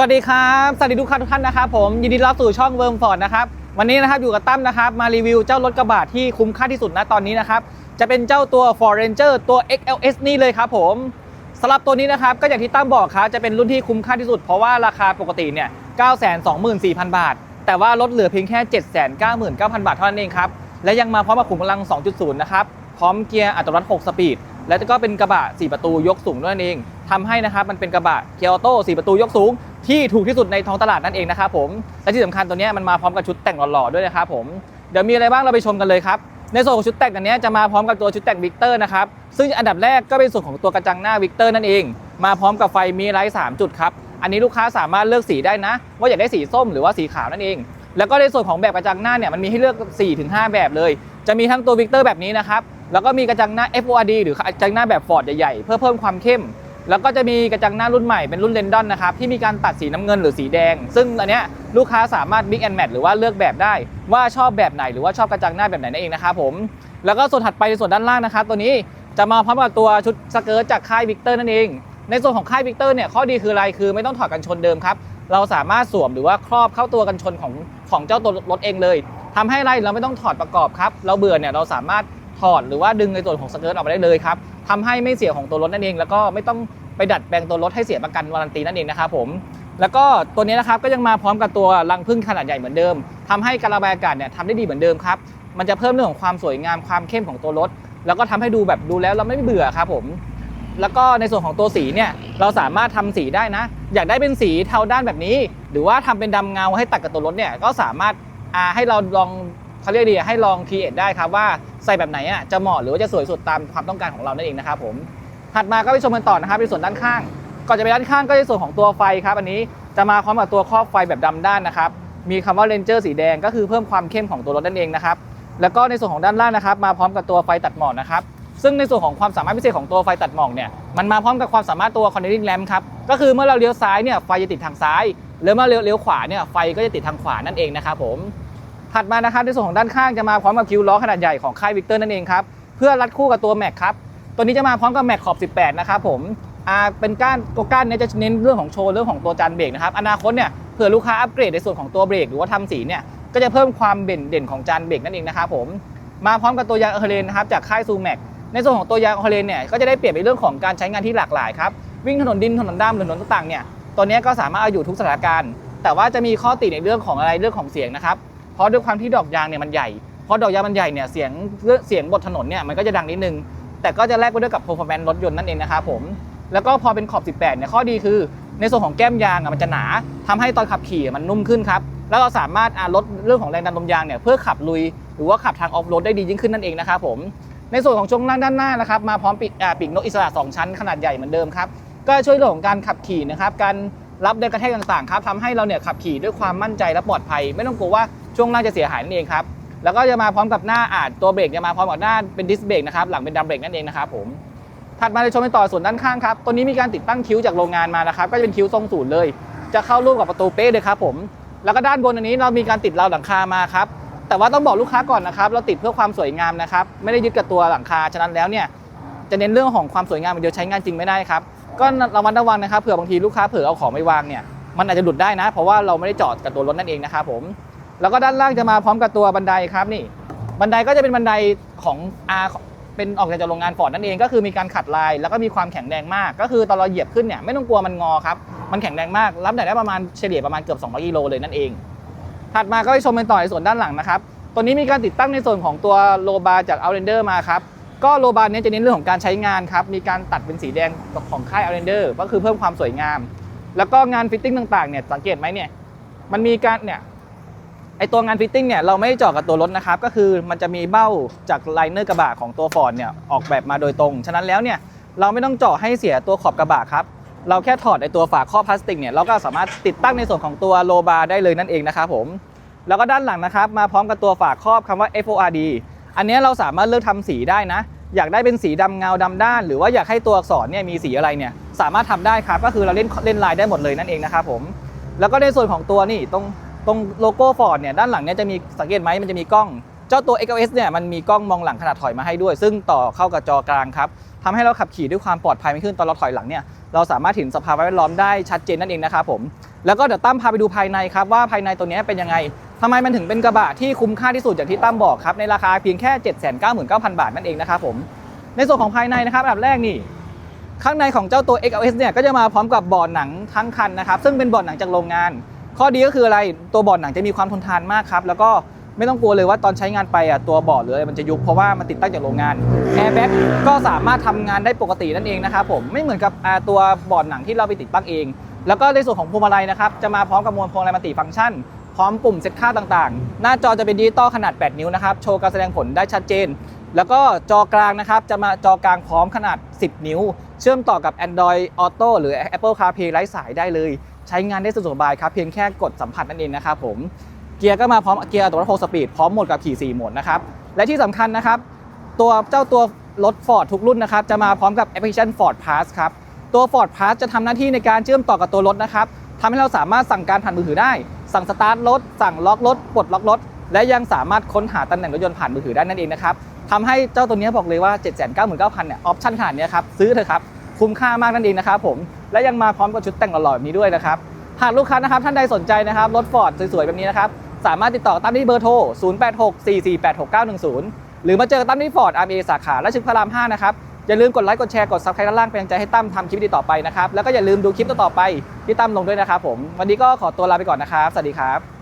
สวัสดีครับ สวัสดีทุกท่านทุกท่านนะครับผมยินดีต้อนรับสู่ช่องเวิร์มฟอร์ดนะครับวันนี้นะครับอยู่กับตั้มนะครับมารีวิวเจ้ารถกระบะที่คุ้มค่าที่สุดณตอนนี้นะครับจะเป็นเจ้าตัว Ford Ranger ตัว XLS นี่เลยครับผมสำหรับตัวนี้นะครับก็อย่างที่ตั้มบอกครับจะเป็นรุ่นที่คุ้มค่าที่สุด เพราะว่าราคาปกติเนี่ย 924,000 บาท แต่ว่าลดเหลือเพียงแค่ 799,000 บาทเท่านั้นเองครับและยังมาพร้อมกับขุมพลัง 2.0 นะครับพร้อมเกียร์อัตโนมัติ 6 สปีด และก็เป็นกระบะ 4 ประตูยกสูงด้วยนั่นเองทำให้นะครับมันเป็นกระบะเกียร์ออโต้4ประตูยกสูง ที่ถูกที่สุดในท้องตลาดนั่นเองนะครับผมและที่สำคัญตัวนี้มันมาพร้อมกับชุดแต่งหล่อๆด้วยนะครับผมเดี๋ยวมีอะไรบ้างเราไปชมกันเลยครับในส่วนของชุดแต่งอันนี้จะมาพร้อมกับตัวชุดแต่งวิกเตอร์นะครับซึ่งอันดับแรกก็เป็นส่วนของตัวกระจังหน้าวิกเตอร์นั่นเอง มาพร้อมกับไฟมีไลท์3จุดครับอันนี้ลูกค้าสามารถเลือกสีได้นะ ว่าอยากได้สีส้มหรือว่าสีขาวนั่นเอง แล้วก็ในส่วนของแบบกระจังหน้าเนี่ยมันมีให้เลือก 4-5 แบบเลย จะมีทั้งตัววิกเตอร์แบบนี้นะครับแล้วก็มีกระจังหน้า FORD หรือกระจังหน้าแบบฟอร์ดใหญ่ๆเพื่อเพิ่มความเข้ม แล้วก็จะมีกระจังหน้ารุ่นใหม่เป็นรุ่นเลนดอนนะครับที่มีการตัดสีน้ำเงินหรือสีแดง ซึ่งอันเนี้ยลูกค้าสามารถ mix and match หรือว่าเลือกแบบได้ ว่าชอบแบบไหนหรือว่าชอบกระจังหน้าแบบไหนนั่นเองนะครับผมแล้วก็ส่วนถัดไปในส่วนด้านล่างนะครับตัวนี้จะมาพร้อมกับตัวชุดสเกิร์ตจากค่ายวิกเตอร์นั่นเอง ในส่วนของค่ายวิกเตอร์เนี่ยข้อดีคืออะไรคือไม่ต้องถอดกันชนเดิมครับเราสามารถสวมหรือว่าครอบเข้าตัวกันชนของของเจ้าตัวรถเองเลยทำให้อะไรเราไม่ต้องถอดประกอบครับ เราเบื่อเนี่ยเราสามารถ ถอดหรือว่าดึงในส่วนของสเกิร์ตออกมาได้เลยครับทำให้ไม่เสียของตัวรถนั่นเอง แล้วก็ไม่ต้องไปดัดแปลงตัวรถให้เสียประกันวารันตีนั่นเองนะครับผมแล้วก็ตัวนี้นะครับก็ยังมาพร้อมกับตัวรังพึ่งขนาดใหญ่เหมือนเดิมทำให้การระบายอากาศเนี่ยทำได้ดีเหมือนเดิมครับมันจะเพิ่มเรื่องของความสวยงามความเข้มของตัวรถ แล้วก็ทำให้ดูแบบดูแล้วเราไม่เบื่อครับผมแล้วก็ในส่วนของตัวสีเนี่ยเราสามารถทำสีได้นะ อยากได้เป็นสีเทาด้านแบบนี้ หรือว่าทำเป็นดำเงาให้ตัดกับตัวรถเนี่ยก็สามารถอาให้เราลองเขาเรียกดีให้ลองค e เอทได้ครับว่า ใส่แบบไหนอะจะเหมาะหรือว่าจะสวยสุดตามความต้องการของเรานั่นเองนะครับผมถัดมาก็ไปชมกันต่อนะครับในส่วนด้านข้าง ก่อนจะไปด้านข้างก็ในส่วนของตัวไฟครับอันนี้จะมาพร้อมกับตัวครอบไฟแบบดำด้านนะครับมีคำว่า Ranger สีแดงก็คือเพิ่มความเข้มของตัวรถนั่นเองนะครับแล้วก็ในส่วนของด้านล่างนะครับ มาพร้อมกับตัวไฟตัดหมอกนะครับซึ่งในส่วนของความสามารถพิเศษของตัวไฟตัดหมอกเนี่ยมันมาพร้อมกับความสามารถตัว connecting lamp ครับก็คือเมื่อเราเลี้ยวซ้ายเนี่ยไฟจะติดทางซ้ายหรือเมื่อเลี้ยวเลี้ยวขวาเนี่ยไฟก็จะติดทางขวานั่นเองนะครับผม ถัดมานะครับในส่วนของด้านข้างจะมาพร้อมกับคิวล้อขนาดใหญ่ของค่ายวิกเตอร์นั่นเองครับเพื่อรัดคู่กับตัวแม็กครับตัวนี้จะมาพร้อมกับแม็กขอบ 18 นะครับผมอ่าเป็นก้านตัวก้านนี้จะเน้นเรื่องของโชว์เรื่องของตัวจานเบรกนะครับอนาคตเนี่ยเผื่อลูกค้าอัปเกรดในส่วนของตัวเบรกหรือว่าทำสีเนี่ยก็จะเพิ่มความเด่นเด่นของจานเบรกนั่นเองนะครับผมมาพร้อมกับตัวยางเออร์เลนนะครับจากค่ายซูแม็กในส่วนของตัวยางออเรนเนี่ยก็จะได้เปรียบในเรื่องของการใช้งานที่หลากหลายครับวิ่งถนนดินถนนด้ามหรือถนนต่างๆเนี่ยตัวนี้ก็สามารถเอาอยู่ทุกสถานการณ์ แต่ว่าจะมีข้อติในเรื่องของอะไรเรื่องของเสียงนะครับ เพราะด้วยความที่ดอกยางเนี่ยมันใหญ่เพราะดอกยางมันใหญ่เนี่ยเสียงเสียงบนถนนเนี่ยมันก็จะดังนิดนึง แต่ก็จะแลกไปด้วยกับ performance รถยนต์นั่นเองนะครับผมแล้วก็พอเป็นขอบ 18 เนี่ยข้อดีคือ ในส่วนของแก้มยางอะมันจะหนาทำให้ตอนขับขี่มันนุ่มขึ้นครับ แล้วเราสามารถลดเรื่องของแรงดันลมยางเนี่ยเพื่อขับลุย หรือว่าขับทางออฟโรดได้ดียิ่งขึ้นนั่นเองนะครับผม ในส่วนของช่วงล่างด้านหน้านะครับมาพร้อมปีกอ่าปีกนกอิสระ 2 ชั้นขนาดใหญ่เหมือนเดิมครับ ก็ช่วยเรื่องของการขับขี่นะครับ การรับแรงกระแทกต่างๆครับทำให้เราเนี่ยขับขี่ด้วยความมั่นใจและปลอดภัย ไม่ต้องกลัวว่า ช่วงล่างจะเสียหายนั่นเองครับแล้วก็จะมาพร้อมกับหน้าอาจตัวเบรกจะมาพร้อมกับหน้าเป็นดิสเบรกนะครับหลังเป็นดัมเบรกนั่นเองนะครับผมถัดมาในชมเป็นต่อส่วนด้านข้างครับตัวนี้มีการติดตั้งคิ้วจากโรงงานมานะครับก็จะเป็นคิ้วทรงศูนย์เลย จะเข้ารูปกับประตูเป๊ะเลยครับผมแล้วก็ด้านบนอันนี้เรามีการติดราวหลังคามาครับแต่ว่าต้องบอกลูกค้าก่อนนะครับ เราติดเพื่อความสวยงามนะครับไม่ได้ยึดกับตัวหลังคาฉะนั้นแล้วเนี่ยจะเน้นเรื่องของความสวยงามเดียวใช้งานจริงไม่ได้ครับก็ระมัดระวังนะครับเผื่อบางทีลูกค้าเผื่อเอาของไม่วางเนี่ยมันอาจจะหลุดได้นะ เพราะว่าเราไม่ได้จอดกับตัวรถนั่นเองนะครับผม แล้วก็ด้านล่างจะมาพร้อมกับตัวบันไดครับนี่ บันไดก็จะเป็นบันไดของอาเป็นออกจากโรงงานฟอร์ดนั่นเองก็คือมีการขัดลาย แล้วก็มีความแข็งแรงมาก ก็คือตอนเราเหยียบขึ้นเนี่ยไม่ต้องกลัวมันงอครับ มันแข็งแรงมากรับได้ประมาณเฉลี่ยประมาณเกือบ200กิโลเลยนั่นเอง ถัดมาก็ไปชมกันต่อในส่วนด้านหลังนะครับตัวนี้มีการติดตั้งในส่วนของตัวโลบาร์จาก Outlander มาครับก็โลบาร์นี้จะเน้นเรื่องของการใช้งานครับ มีการตัดเป็นสีแดงของค่าย Outlander ก็คือเพิ่มความสวยงาม แล้วก็งานฟิตติ้งต่างๆเนี่ยสังเกตไหมเนี่ย มันมีการเนี่ย ไอตัวงานฟิตติ้งเนี่ยเราไม่ได้เจาะกับตัวรถนะครับก็คือมันจะมีเบ้าจากไลเนอร์กระบะของตัว Ford เนี่ยออกแบบมาโดยตรง ฉะนั้นแล้วเนี่ยเราไม่ต้องเจาะให้เสียตัวขอบกระบะครับเราแค่ถอดไอตัวฝาครอบพลาสติกเนี่ยเราก็สามารถติดตั้งในส่วนของตัวโลบาร์ได้เลยนั่นเองนะครับผมแล้วก็ด้านหลังนะครับมาพร้อมกับตัวฝาครอบคำว่า FORD อันนี้เราสามารถเลือกทำสีได้นะ อยากได้เป็นสีดำเงาดำด้าน หรือว่าอยากให้ตัวอักษรเนี่ยมีสีอะไรเนี่ยสามารถทำได้ครับก็คือเราเล่นเล่นลายได้หมดเลยนั่นเองนะครับผมแล้วก็ในส่วนของตัวนี่ตรง ตรงโลโก้ฟอร์ดเนี่ยด้านหลังเนี่ยจะมีสังเกตไหมมันจะมีกล้อง เจ้าตัว XLS เนี่ยมันมีกล้องมองหลังขนาดถอยมาให้ด้วย ซึ่งต่อเข้ากับจอกลางครับทำให้เราขับขี่ด้วยความปลอดภัยมากขึ้นตอนเราถอยหลังเนี่ยเราสามารถเห็นสภาพแวดล้อมได้ชัดเจนนั่นเองนะครับผมแล้วก็เดี๋ยวตั้มพาไปดูภายในครับว่าภายในตัวนี้เป็นยังไงทำไมมันถึงเป็นกระบะที่คุ้มค่าที่สุดอย่างที่ตั้มบอกครับในราคาเพียงแค่ 799,000 บาทนั่นเองนะครับผมในส่วนของภายในนะครับอันดับแรกนี่ข้างในของเจ้าตัว XLS เนี่ยก็จะมาพร้อมกับบาะหนังทั้งคันนะครับซึ่งเป็นบาะหนังจากโรงงาน ข้อดีก็คืออะไรตัวเบาะหนังจะมีความทนทานมากครับ แล้วก็ไม่ต้องกลัวเลยว่าตอนใช้งานไปอะตัวเบาะหรืออะไรมันจะยุบเพราะว่ามันติดตั้งจากโรงงานแอร์แบ็กก็สามารถทำงานได้ปกตินั่นเองนะครับผมไม่เหมือนกับตัวเบาะหนังที่เราไปติดตั้งเอง แล้วก็ในส่วนของพวงมาลัยนะครับจะมาพร้อมกับมวลพวงมาลัยมัลติฟังก์ชันพร้อมปุ่มเซตค่าต่างๆ หน้าจอจะเป็นดิจิตอลขนาด 8 นิ้วนะครับ โชว์การแสดงผลได้ชัดเจน แล้วก็จอกลางนะครับ จะมาจอกลางพร้อมขนาด 10 นิ้ว เชื่อมต่อกับ Android Auto หรือ Apple CarPlay ไร้สายได้เลย ใช้งานได้สะดวกสบายครับเพียงแค่กดสัมผัสนั่นเองนะครับผมเกียร์ก็มาพร้อมเกียร์อัตโนมัติ6สปีดพร้อมโหมดกับขี่4โหมดนะครับและที่สำคัญนะครับตัวเจ้าตัวรถ Ford ทุกรุ่นนะครับจะมาพร้อมกับแอปพลิเคชัน Ford Pass ครับตัว Ford Pass จะทำหน้าที่ในการเชื่อมต่อกับตัวรถนะครับทำให้เราสามารถสั่งการผ่านมือถือได้ สั่งสตาร์ทรถ สั่งล็อกรถ ปลดล็อกรถ และยังสามารถค้นหาตำแหน่งรถยนต์ผ่านมือถือได้นั่นเองนะครับทำให้เจ้าตัวนี้บอกเลยว่า 799,000 เนี่ย ออปชั่นขนาดนี้ครับ ซื้อเถอะครับ คุ้มค่ามากนั่นเองนะครับผมและยังมาพร้อมกับชุดแต่งหล่อๆแบบนี้ด้วยนะครับหากลูกค้านะครับท่านใดสนใจนะครับรถ Ford สวยๆแบบนี้นะครับสามารถติดต่อตามที่เบอร์โทร 0864486910 หรือมาเจอตั้มที่ฟอร์ด RMA สาขาและชึกพระราม 5 นะครับ อย่าลืมกดไลค์กดแชร์กดซับสไครต์ด้านล่างเป็นกำลังใจให้ตั้มทำคลิปดีต่อไปนะครับ แล้วก็อย่าลืมดูคลิปต่อๆไปที่ตั้มลงด้วยนะครับผม วันนี้ก็ขอตัวลาไปก่อนนะครับ สวัสดีครับ